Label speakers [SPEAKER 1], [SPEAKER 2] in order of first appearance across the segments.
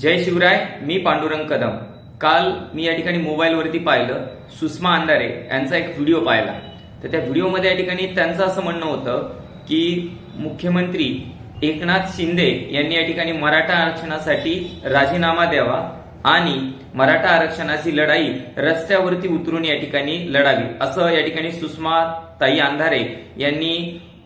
[SPEAKER 1] जय शिवराय मी पांडुरंग कदम. काल मी या ठिकाणी मोबाईलवरती पाहिलं सुषमा अंधारे यांचा एक व्हिडिओ पाहिला. तर त्या व्हिडिओमध्ये या ठिकाणी त्यांचं असं म्हणणं होतं की मुख्यमंत्री एकनाथ शिंदे यांनी या ठिकाणी मराठा आरक्षणासाठी राजीनामा द्यावा आणि मराठा आरक्षणाची लढाई रस्त्यावरती उतरून या ठिकाणी लढावी असं या ठिकाणी सुषमा ताई अंधारे यांनी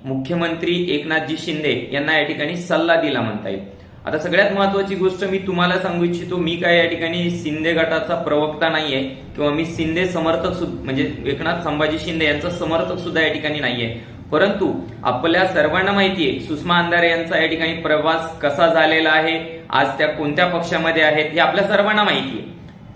[SPEAKER 1] मुख्यमंत्री एकनाथजी शिंदे यांना या ठिकाणी सल्ला दिला म्हणता येईल. आता सगळ्यात महत्वाची गोष्ट मी तुम्हाला सांगू इच्छितो मी काय या ठिकाणी शिंदे गटाचा प्रवक्ता नाहीये किंवा मी शिंदे समर्थक सुद्धा म्हणजे एकनाथ संभाजी शिंदे यांचा समर्थक सुद्धा या ठिकाणी नाहीये. परंतु आपल्या सर्वांना माहिती आहे सुषमा अंधारे यांचा या ठिकाणी प्रवास कसा झालेला आहे आज त्या कोणत्या पक्षामध्ये आहेत हे आपल्या सर्वांना माहिती आहे.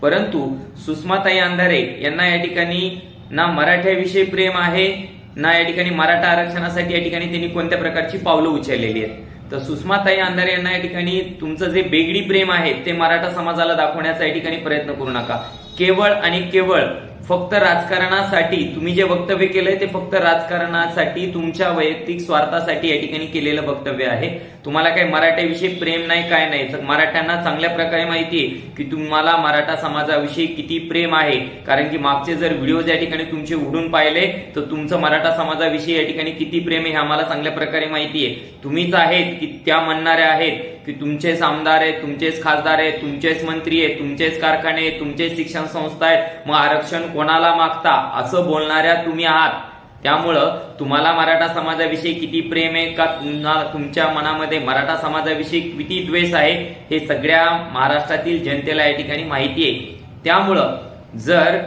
[SPEAKER 1] परंतु सुषमाताई अंधारे यांना या ठिकाणी ना मराठ्याविषयी प्रेम आहे ना या ठिकाणी मराठा आरक्षणासाठी या ठिकाणी त्यांनी कोणत्या प्रकारची पावलं उचललेली आहेत. तर सुषमाताई अंधारे यांना या ठिकाणी तुमचं जे बेगडी प्रेम आहे ते मराठा समाजाला दाखवण्याचा या ठिकाणी प्रयत्न करू नका. केवळ आणि केवळ फक्त राजकारणासाठी तुम्ही जे वक्तव्य केलंय ते फक्त राजकारणासाठी तुमच्या वैयक्तिक स्वार्थासाठी या ठिकाणी केलेलं वक्तव्य आहे. तुम्हाला काही मराठ्याविषयी प्रेम नाही काय नाही. तर मराठ्यांना चांगल्या प्रकारे माहिती आहे की तुम्हाला मराठा समाजाविषयी किती प्रेम आहे. कारण की मागचे जर व्हिडिओज या ठिकाणी तुमचे उडून पाहिले तर तुमचं मराठा समाजाविषयी या ठिकाणी किती प्रेम आहे हे आम्हाला चांगल्या प्रकारे माहिती आहे. तुम्हीच आहेत की त्या म्हणणाऱ्या आहेत की तुमचेच आमदार आहेत तुमचेच खासदार आहेत तुमचेच मंत्री आहेत तुमचेच कारखाने आहेत तुमचेच शिक्षण संस्था आहेत. मग आरक्षण कोणाला मागता? असं बोलणाऱ्या तुम्ही आहात. त्यामुळं तुम्हाला मराठा समाजाविषयी किती प्रेम आहे का तुमच्या मनामध्ये मराठा समाजाविषयी किती द्वेष आहे हे सगळ्या महाराष्ट्रातील जनतेला या ठिकाणी माहिती आहे. त्यामुळं जर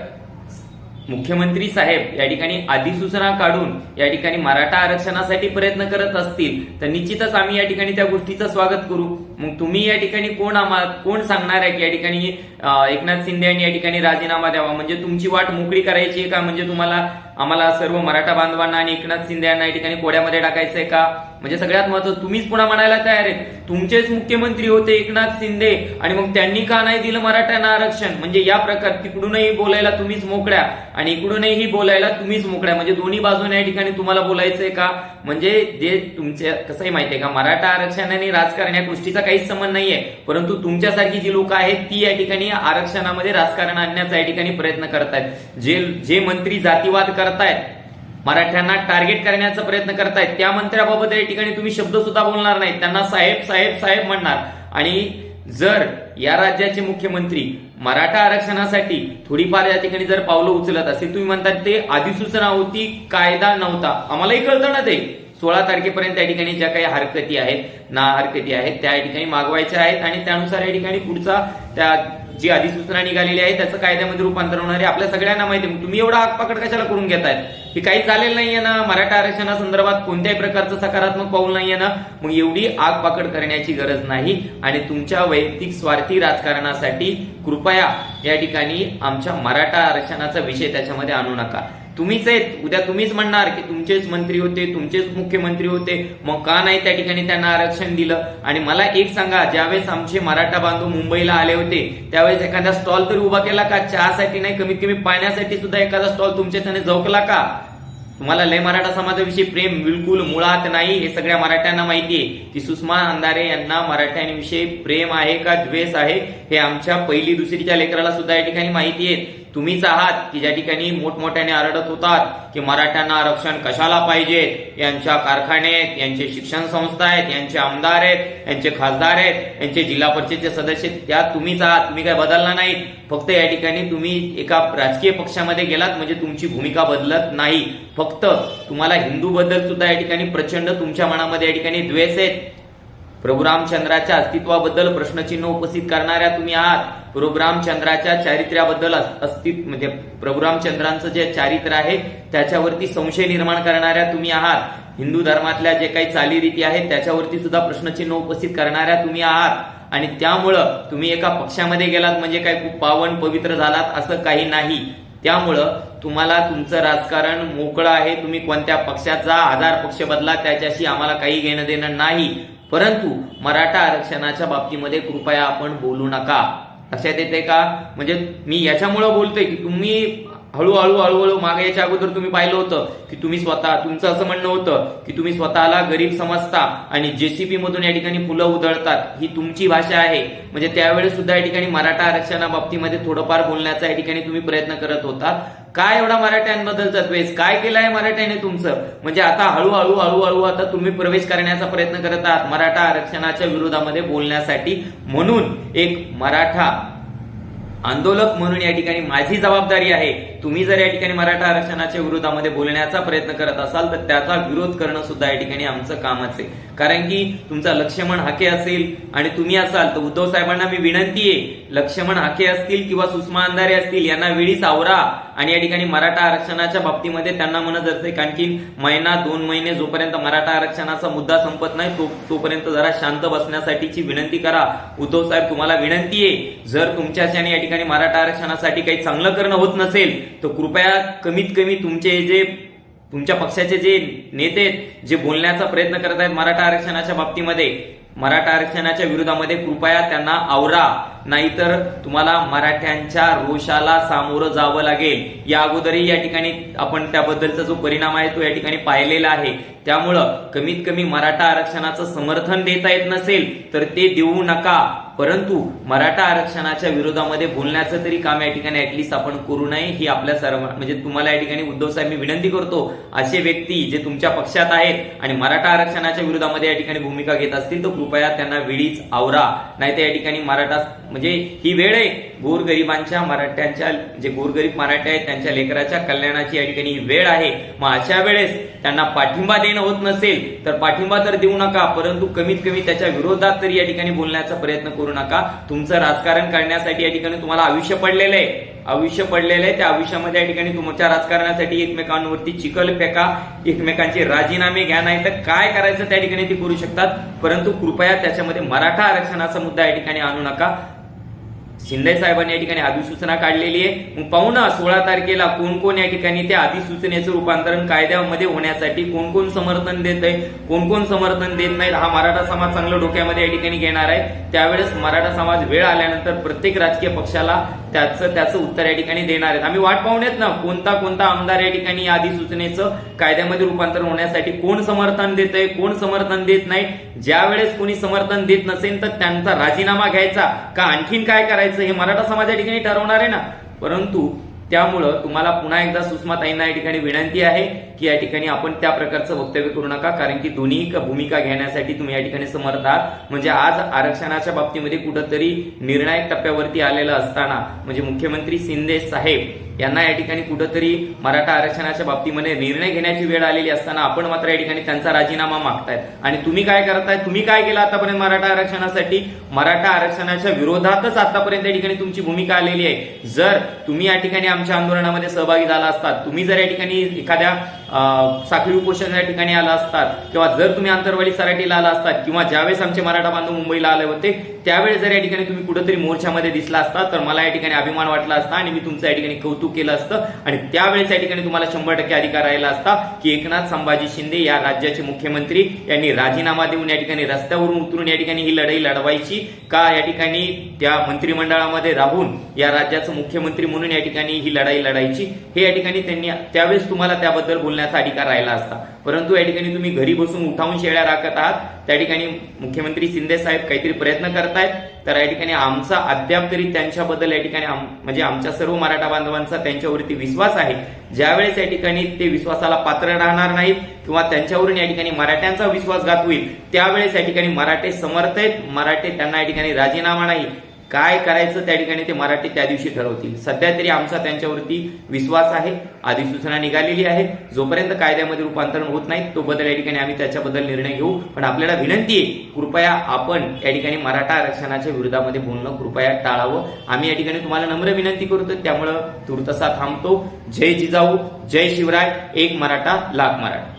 [SPEAKER 1] मुख्यमंत्री साहेब या ठिकाणी अधिसूचना काढून या ठिकाणी मराठा आरक्षणासाठी प्रयत्न करत असतील तर निश्चितच आम्ही या ठिकाणी त्या गोष्टीचं स्वागत करू. मग तुम्ही या ठिकाणी कोण आम्हाला कोण सांगणार आहे की या ठिकाणी एकनाथ शिंदे यांनी या ठिकाणी राजीनामा द्यावा? म्हणजे तुमची वाट मोकळी करायची आहे का? म्हणजे तुम्हाला आम्हाला सर्व मराठा बांधवांना आणि एकनाथ शिंदे यांना या ठिकाणी कोड्यामध्ये टाकायचंय का? म्हणजे सगळ्यात महत्वाचं तुम्हीच पुन्हा म्हणायला तयार आहेत. तुमचेच मुख्यमंत्री होते एकनाथ शिंदे आणि मग त्यांनी का नाही दिलं मराठ्यांना आरक्षण? म्हणजे या प्रकार तिकडूनही बोलायला तुम्हीच मोकळ्या आणि इकडूनही बोलायला तुम्हीच मोकळ्या. म्हणजे दोन्ही बाजूने या ठिकाणी तुम्हाला बोलायचंय का? म्हणजे जे तुमचे कसंही माहितीये का मराठा आरक्षण आणि राजकारण या गोष्टीचा काहीच संबंध नाहीये. परंतु तुमच्यासारखी जी लोक आहेत ती या ठिकाणी आरक्षणामध्ये राजकारण आणण्याचा या ठिकाणी प्रयत्न करतायत. जे जे मंत्री जातीवाद करतायत. मराठ्यांना टार्गेट करण्याचा प्रयत्न करतायत. त्या मंत्र्याबाबत या ठिकाणी तुम्ही शब्द सुद्धा बोलणार नाही त्यांना साहेब साहेब साहेब म्हणणार. आणि जर या राज्याचे मुख्यमंत्री मराठा आरक्षणासाठी थोडीफार या ठिकाणी जर पावलं उचलत असेल तुम्ही म्हणतात ते अधिसूचना होती कायदा नव्हता. आम्हालाही कळतं ना ते. सोळा तारखेपर्यंत या ठिकाणी ज्या काही हरकती आहेत ना हरकती आहेत त्या ठिकाणी मागवायच्या आहेत आणि त्यानुसार या ठिकाणी पुढचा त्या जी अधिसूचना निघालेली आहे त्याचं कायद्यामध्ये रूपांतर होणार आहे. आपल्या सगळ्यांना माहिती आहे. तुम्ही एवढा आगपाकड कशाला करून घेतायत हे काही चालेल नाहीये ना. मराठा आरक्षणासंदर्भात कोणत्याही प्रकारचं सकारात्मक पाऊल नाहीये ना. मग एवढी आगपाकड करण्याची गरज नाही. आणि तुमच्या वैयक्तिक स्वार्थी राजकारणासाठी कृपया या ठिकाणी आमच्या मराठा आरक्षणाचा विषय त्याच्यामध्ये आणू नका. तुम्हीच आहेत. उद्या तुम्हीच म्हणणार की तुमचेच मंत्री होते तुमचेच मुख्यमंत्री होते. मग का नाही त्या ठिकाणी त्यांना आरक्षण दिलं? आणि मला एक सांगा ज्यावेळेस आमचे मराठा बांधव मुंबईला आले होते त्यावेळेस एखादा स्टॉल तरी उभा केला का? चहासाठी नाही कमीत कमी पाण्यासाठी सुद्धा एखादा स्टॉल तुमच्या त्याने झोकला का? तुम्हाला लय मराठा समाजाविषयी प्रेम बिलकुल मुळात नाही हे सगळ्या मराठ्यांना माहिती आहे की सुषमा अंधारे यांना मराठ्यांविषयी प्रेम आहे का द्वेष आहे हे आमच्या पहिली दुसरीच्या लेकराला सुद्धा या ठिकाणी माहिती आहे तुम्हीच आहात की ज्या ठिकाणी मोठमोठ्याने आरडत होतात की मराठ्यांना आरक्षण कशाला पाहिजे? यांच्या कारखाने आहेत यांचे शिक्षण संस्था आहेत यांचे आमदार आहेत यांचे खासदार आहेत यांचे जिल्हा परिषदचे सदस्य त्या तुम्हीच आहात. तुम्ही काय बदलला नाहीत. फक्त या ठिकाणी तुम्ही एका राजकीय पक्षामध्ये गेलात म्हणजे तुमची भूमिका बदलत नाही. फक्त तुम्हाला हिंदू बद्दल सुद्धा या ठिकाणी प्रचंड तुमच्या मनामध्ये या ठिकाणी द्वेष आहेत. प्रभू रामचंद्राच्या अस्तित्वाबद्दल प्रश्नचिन्ह उपस्थित करणाऱ्या तुम्ही आहात. प्रभुरामचंद्राच्या चारित्र्याबद्दल अस- अस्तित्व म्हणजे प्रभुरामचंद्रांचं जे चारित्र्य आहे त्याच्यावरती संशय निर्माण करणाऱ्या तुम्ही आहात. हिंदू धर्मातल्या जे काही चालीरीती आहेत त्याच्यावरती सुद्धा प्रश्नचिन्ह उपस्थित करणाऱ्या तुम्ही आहात. आणि त्यामुळं तुम्ही एका पक्षामध्ये गेलात म्हणजे काय खूप पावन पवित्र झालात असं काही नाही. त्यामुळं तुम्हाला तुमचं राजकारण मोकळं आहे. तुम्ही कोणत्या पक्षाचा हजार पक्ष बदला त्याच्याशी आम्हाला काही घेणं देणं नाही. परंतु मराठा आरक्षणाच्या बाबतीमध्ये कृपया आपण बोलू नका. लक्षात येते का? म्हणजे मी याच्यामुळं बोलतोय की तुम्ही हळूहळू हळूहळू मागे याच्या अगोदर तुम्ही पाहिलं होतं की तुम्ही स्वतः तुमचं असं म्हणणं होतं की तुम्ही स्वतःला गरीब समजता आणि जेसीबी मधून या ठिकाणी फुलं उधळतात ही तुमची भाषा आहे. म्हणजे त्यावेळेस सुद्धा या ठिकाणी मराठा आरक्षणा बाबतीमध्ये थोडंफार बोलण्याचा या ठिकाणी तुम्ही प्रयत्न करत होता. काय एवढा मराठ्यांबद्दलचा द्वेष काय केलं आहे मराठ्याने तुमचं? म्हणजे आता हळूहळू हळूहळू आता तुम्ही प्रवेश करण्याचा प्रयत्न करत आहात मराठा आरक्षणाच्या विरोधामध्ये बोलण्यासाठी. म्हणून एक मराठा आंदोलक म्हणून या ठिकाणी माझी जबाबदारी आहे. तुम्ही जर या ठिकाणी मराठा आरक्षणाच्या विरोधामध्ये बोलण्याचा प्रयत्न करत असाल तर त्याचा विरोध करणं सुद्धा या ठिकाणी आमचं कामच आहे. कारण की तुमचा लक्ष्मण हाके असेल आणि तुम्ही असाल तर उद्धव साहेबांना मी विनंती आहे लक्ष्मण हाके असतील किंवा सुषमा अंधारे असतील यांना वेळीच आवरा आणि या ठिकाणी मराठा आरक्षणाच्या बाबतीमध्ये त्यांना म्हणत असते कारण की महिना दोन महिने जोपर्यंत मराठा आरक्षणाचा मुद्दा संपत नाही तो तोपर्यंत जरा शांत बसण्यासाठीची विनंती करा. उद्धव साहेब तुम्हाला विनंती आहे जर तुमच्याच्याने या ठिकाणी मराठा आरक्षणासाठी काही चांगलं करणं होत नसेल तर कृपया कमीत कमी तुमचे जे तुमच्या पक्षाचे जे नेते आहेत, जे बोलण्याचा प्रयत्न करत आहेत मराठा आरक्षणाच्या बाबतीमध्ये मराठा आरक्षणाच्या विरोधामध्ये कृपया त्यांना आवरा. नाहीतर तुम्हाला मराठ्यांच्या रोषाला सामोरं जावं लागेल. या अगोदरही या ठिकाणी आपण त्याबद्दलचा जो परिणाम आहे तो या ठिकाणी पाहिलेला आहे. त्यामुळं कमीत कमी मराठा आरक्षणाचं समर्थन देता येत नसेल तर ते देऊ नका. परंतु मराठा आरक्षणाच्या विरोधामध्ये बोलण्याचं तरी काम या ठिकाणी ऍटलिस्ट आपण करू नये ही आपल्या सर्व म्हणजे तुम्हाला या ठिकाणी उद्धव साहेब मी विनंती करतो असे व्यक्ती जे तुमच्या पक्षात आहेत आणि मराठा आरक्षणाच्या विरोधामध्ये या ठिकाणी भूमिका घेत असतील तर कृपया त्यांना वेळीच आवरा. नाही तर या ठिकाणी मराठा म्हणजे ही वेळ आहे. गोरगरिबांच्या मराठ्यांच्या जे गोरगरीब मराठे आहेत त्यांच्या लेकराच्या कल्याणाची या ठिकाणी ही वेळ आहे. मग अशा वेळेस त्यांना पाठिंबा देणं होत नसेल तर पाठिंबा तर देऊ नका परंतु कमीत कमी त्याच्या विरोधात तरी या ठिकाणी बोलण्याचा प्रयत्न करू नका. तुमचं राजकारण करण्यासाठी या ठिकाणी तुम्हाला आयुष्य पडलेलं आहे. आयुष्य पडलेलं आहे त्या आयुष्यामध्ये या ठिकाणी तुमच्या राजकारणासाठी एकमेकांवरती चिखल फेका एकमेकांचे राजीनामे घ्या नाही तर काय करायचं त्या ठिकाणी ते करू शकतात. परंतु कृपया त्याच्यामध्ये मराठा आरक्षणाचा मुद्दा या ठिकाणी आणू नका. शिंदे साहेबांनी या ठिकाणी अधिसूचना काढलेली आहे. मग पाहू ना सोळा तारखेला कोण कोण या ठिकाणी त्या अधिसूचनेचं रूपांतरण कायद्यामध्ये होण्यासाठी कोण कोण समर्थन देत आहे कोण कोण समर्थन देत नाहीत हा मराठा समाज चांगला डोक्यामध्ये या ठिकाणी घेणार आहे. त्यावेळेस मराठा समाज वेळ आल्यानंतर प्रत्येक राजकीय पक्षाला त्याचं त्याचं उत्तर या ठिकाणी देणार आहेत. आम्ही वाट पाहून येत ना कोणता कोणता आमदार या ठिकाणी या अधिसूचनेचं कायद्यामध्ये रूपांतर होण्यासाठी कोण समर्थन देत आहे कोण समर्थन देत नाही? ज्यावेळेस कोणी समर्थन देत नसेल तर त्यांचा राजीनामा घ्यायचा. का आणखीन काय करायचं? हे मराठा समाज या ठिकाणी ठरवणार आहे ना. परंतु त्यामुळं तुम्हाला पुन्हा एकदा सुषमाताईंना या ठिकाणी विनंती आहे की या ठिकाणी आपण त्या प्रकारचं वक्तव्य करू नका कारण की दोन्ही भूमिका घेण्यासाठी तुम्ही या ठिकाणी समर्थ आहात. म्हणजे आज आरक्षणाच्या बाबतीमध्ये कुठंतरी निर्णायक टप्प्यावरती आलेलं असताना म्हणजे मुख्यमंत्री शिंदे साहेब यांना या ठिकाणी कुठंतरी मराठा आरक्षणाच्या बाबतीमध्ये निर्णय घेण्याची वेळ आलेली असताना आपण मात्र या ठिकाणी त्यांचा राजीनामा मागतायत. आणि तुम्ही काय करताय तुम्ही काय केलं आतापर्यंत मराठा आरक्षणासाठी? मराठा आरक्षणाच्या विरोधातच आतापर्यंत या ठिकाणी तुमची भूमिका आलेली आहे. जर तुम्ही या ठिकाणी आमच्या आंदोलनामध्ये सहभागी झाला असतात तुम्ही जर या ठिकाणी एखाद्या साखळी उपोषण या ठिकाणी आला असतात किंवा जर तुम्ही आंतरवाडी सराटीला आला असतात किंवा ज्यावेळेस आमचे मराठा बांधव मुंबईला आले होते त्यावेळेस जर या ठिकाणी तुम्ही कुठेतरी मोर्चामध्ये दिसला असता तर मला या ठिकाणी अभिमान वाटला असता आणि मी तुमचं या ठिकाणी कौतुक केलं असतं आणि त्यावेळेस या ठिकाणी तुम्हाला शंभर टक्के अधिकार राहिला असता की एकनाथ संभाजी शिंदे या राज्याचे मुख्यमंत्री यांनी राजीनामा देऊन या ठिकाणी रस्त्यावरून उतरून या ठिकाणी ही लढाई लढवायची का या ठिकाणी त्या मंत्रिमंडळामध्ये राहून या राज्याचं मुख्यमंत्री म्हणून या ठिकाणी ही लढाई लढायची हे या ठिकाणी त्यांनी त्यावेळेस तुम्हाला त्याबद्दल बोलण्याचा अधिकार राहिला असता परंतु या ठिकाणी तुम्ही घरी बसून उठावून शेळ्या राखत आहात त्या ठिकाणी मुख्यमंत्री शिंदे साहेब काहीतरी प्रयत्न करतायत तर या ठिकाणी आमचा अद्याप तरी त्यांच्याबद्दल या ठिकाणी म्हणजे आमच्या सर्व मराठा बांधवांचा त्यांच्यावरती विश्वास आहे. ज्यावेळेस या ठिकाणी ते विश्वासाला पात्र राहणार नाहीत किंवा त्यांच्यावरून या ठिकाणी मराठ्यांचा विश्वासघात होईल त्यावेळेस या ठिकाणी मराठे समर्थ आहेत मराठे त्यांना या ठिकाणी राजीनामा नाही. काय करायचं त्या ठिकाणी ते मराठी त्या दिवशी ठरवतील. सध्या तरी आमचा त्यांच्यावरती विश्वास आहे. अधिसूचना निघालेली आहे. जोपर्यंत कायद्यामध्ये रूपांतरण होत नाही तो बदल या ठिकाणी आम्ही त्याच्याबद्दल निर्णय घेऊ. पण आपल्याला विनंती आहे कृपया आपण या ठिकाणी मराठा आरक्षणाच्या विरोधामध्ये बोलणं कृपया टाळावं. आम्ही या ठिकाणी तुम्हाला नम्र विनंती करतो. त्यामुळं तुर्तसा थांबतो. जय जिजाऊ जय शिवराय एक मराठा लाख मराठा.